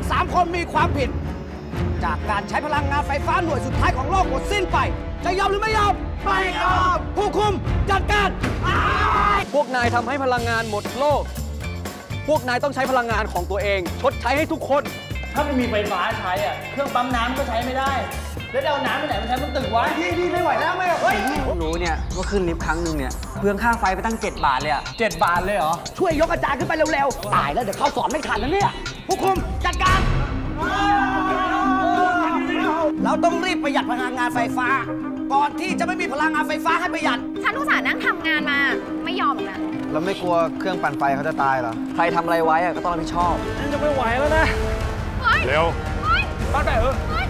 งสามคนมีความผิด จากการใช้พลังงานไฟฟ้าหน่วยสุดท้ายของโลกหมดสิ้นไป จะยอมหรือไม่ยอม ไม่ยอม ผู้คุมจัดการ พวกนายทำให้พลังงานหมดโลก พวกนายต้องใช้พลังงานของตัวเอง ชดใช้ให้ทุกคน ถ้าไม่มีไฟฟ้าใช้อะ เครื่องปั๊มน้ำก็ใช้ไม่ได้ แล้วจะเอาน้ำไปไหนมาใช้บนตึกวะพี่พี่ไม่ไหวแล้วไม่เฮ้ย ผมรู้เนี่ยว่าขึ้นลิฟต์ครั้งหนึ่งเนี่ยเปลืองค่าไฟไปตั้ง 7 บาทเลยอะเจ็ดบาทเลยเหรอ ช่วยยกอาจารย์ขึ้นไปเร็วๆ ตายแล้วเดี๋ยวเข้าสอนไม่ทันนะเนี่ยผู้คุมจัดการ เราต้องรีบประหยัดพลังงานไฟฟ้า ก่อนที่จะไม่มีพลังงานไฟฟ้าให้ประหยัด ฉันอุตส่าห์นั่งทำงานมา ไม่ยอมหรอกนะเราไม่กลัวเครื่องปั่นไฟเขาจะตายเหรอ ใครทำอะไรไว้อะก็ต้องรับผิดชอบจะไม่ไหวแล้วนะ เฮ้ยเร็ว เฮ้ย บ้านไหนเออเฮ้ยเฮ้ย